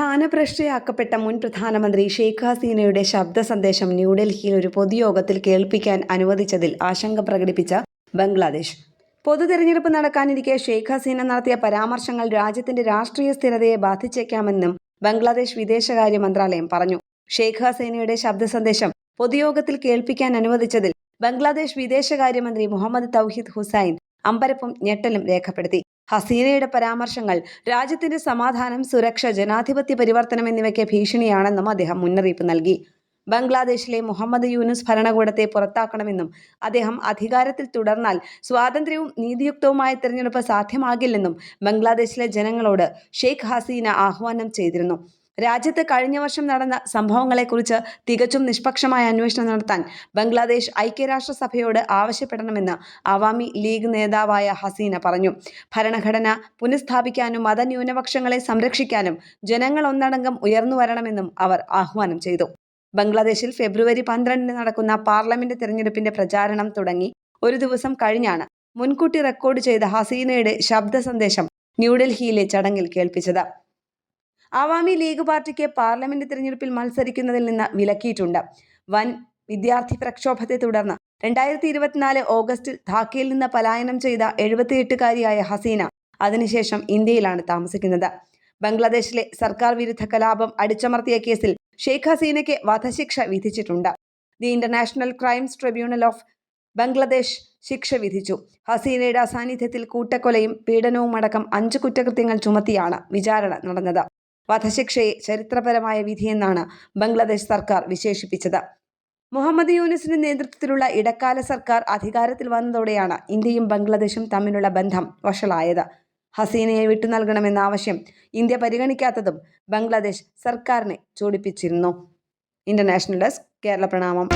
സ്ഥാനഭ്രഷ്ടയാക്കപ്പെട്ട മുൻ പ്രധാനമന്ത്രി ഷെയ്ഖ് ഹസീനയുടെ ശബ്ദ സന്ദേശം ന്യൂഡൽഹിയിൽ ഒരു പൊതുയോഗത്തിൽ കേൾപ്പിക്കാൻ അനുവദിച്ചതിൽ ആശങ്ക പ്രകടിപ്പിച്ച ബംഗ്ലാദേശ്. പൊതുതെരഞ്ഞെടുപ്പ് നടക്കാനിരിക്കെ ഷെയ്ഖ് ഹസീന നടത്തിയ പരാമർശങ്ങൾ രാജ്യത്തിന്റെ രാഷ്ട്രീയ സ്ഥിരതയെ ബാധിച്ചേക്കാമെന്നും ബംഗ്ലാദേശ് വിദേശകാര്യ മന്ത്രാലയം പറഞ്ഞു. ഷെയ്ഖ് ഹസീനയുടെ ശബ്ദ സന്ദേശം പൊതുയോഗത്തിൽ കേൾപ്പിക്കാൻ അനുവദിച്ചതിൽ ബംഗ്ലാദേശ് വിദേശകാര്യമന്ത്രി മുഹമ്മദ് തൗഹിദ് ഹുസൈൻ അമ്പരപ്പും ഞെട്ടലും രേഖപ്പെടുത്തി. ഹസീനയുടെ പരാമർശങ്ങൾ രാജ്യത്തിന്റെ സമാധാനം സുരക്ഷ ജനാധിപത്യ പരിവർത്തനം എന്നിവയ്ക്ക് ഭീഷണിയാണെന്നും അദ്ദേഹം മുന്നറിയിപ്പ് നൽകി. ബംഗ്ലാദേശിലെ മുഹമ്മദ് യൂനുസ് ഭരണകൂടത്തെ പുറത്താക്കണമെന്നും അദ്ദേഹം അധികാരത്തിൽ തുടർന്നാൽ സ്വാതന്ത്ര്യവും നീതിയുക്തവുമായ തിരഞ്ഞെടുപ്പ് സാധ്യമാകില്ലെന്നും ബംഗ്ലാദേശിലെ ജനങ്ങളോട് ഷെയ്ഖ് ഹസീന ആഹ്വാനം ചെയ്തിരുന്നു. രാജ്യത്ത് കഴിഞ്ഞ വർഷം നടന്ന സംഭവങ്ങളെക്കുറിച്ച് തികച്ചും നിഷ്പക്ഷമായ അന്വേഷണം നടത്താൻ ബംഗ്ലാദേശ് ഐക്യരാഷ്ട്രസഭയോട് ആവശ്യപ്പെടണമെന്ന് അവാമി ലീഗ് നേതാവായ ഹസീന പറഞ്ഞു. ഭരണഘടന പുനഃസ്ഥാപിക്കാനും മതന്യൂനപക്ഷങ്ങളെ സംരക്ഷിക്കാനും ജനങ്ങൾ ഒന്നടങ്കം ഉയർന്നു വരണമെന്നും അവർ ആഹ്വാനം ചെയ്തു. ബംഗ്ലാദേശിൽ ഫെബ്രുവരി പന്ത്രണ്ടിന് നടക്കുന്ന പാർലമെന്റ് തെരഞ്ഞെടുപ്പിന്റെ പ്രചാരണം തുടങ്ങി ഒരു ദിവസം കഴിഞ്ഞാണ് മുൻകൂട്ടി റെക്കോർഡ് ചെയ്ത ഹസീനയുടെ ശബ്ദ സന്ദേശം ന്യൂഡൽഹിയിലെ ചടങ്ങിൽ കേൾപ്പിച്ചത്. അവാമി ലീഗ് പാർട്ടിക്ക് പാർലമെന്റ് തിരഞ്ഞെടുപ്പിൽ മത്സരിക്കുന്നതിൽ നിന്ന് വിലക്കിയിട്ടുണ്ട്. വൻ വിദ്യാർത്ഥി പ്രക്ഷോഭത്തെ തുടർന്ന് രണ്ടായിരത്തി ഇരുപത്തിനാല് ഓഗസ്റ്റിൽ ധാക്കയിൽ നിന്ന് പലായനം ചെയ്ത എഴുപത്തിയെട്ടുകാരിയായ ഹസീന അതിനുശേഷം ഇന്ത്യയിലാണ് താമസിക്കുന്നത്. ബംഗ്ലാദേശിലെ സർക്കാർ വിരുദ്ധ കലാപം അടിച്ചമർത്തിയ കേസിൽ ഷെയ്ഖ് ഹസീനയ്ക്ക് വധശിക്ഷ വിധിച്ചിട്ടുണ്ട്. The international crimes tribunal of Bangladesh ശിക്ഷ വിധിച്ചു. ഹസീനയുടെ അസാന്നിധ്യത്തിൽ കൂട്ടക്കൊലയും പീഡനവും അടക്കം അഞ്ച് കുറ്റകൃത്യങ്ങൾ ചുമത്തിയാണ് വിചാരണ നടന്നത്. വധശിക്ഷയെ ചരിത്രപരമായ വിധിയെന്നാണ് ബംഗ്ലാദേശ് സർക്കാർ വിശേഷിപ്പിച്ചത്. മുഹമ്മദ് യൂനിസിന്റെ നേതൃത്വത്തിലുള്ള ഇടക്കാല സർക്കാർ അധികാരത്തിൽ വന്നതോടെയാണ് ഇന്ത്യയും ബംഗ്ലാദേശും തമ്മിലുള്ള ബന്ധം വഷളായത്. ഹസീനയെ വിട്ടു നൽകണമെന്ന ആവശ്യം ഇന്ത്യ പരിഗണിക്കാത്തതും ബംഗ്ലാദേശ് സർക്കാരിനെ ചൂടിപ്പിച്ചിരുന്നു. ഇന്റർനാഷണൽ ഡെസ്ക് കേരള പ്രണാമം.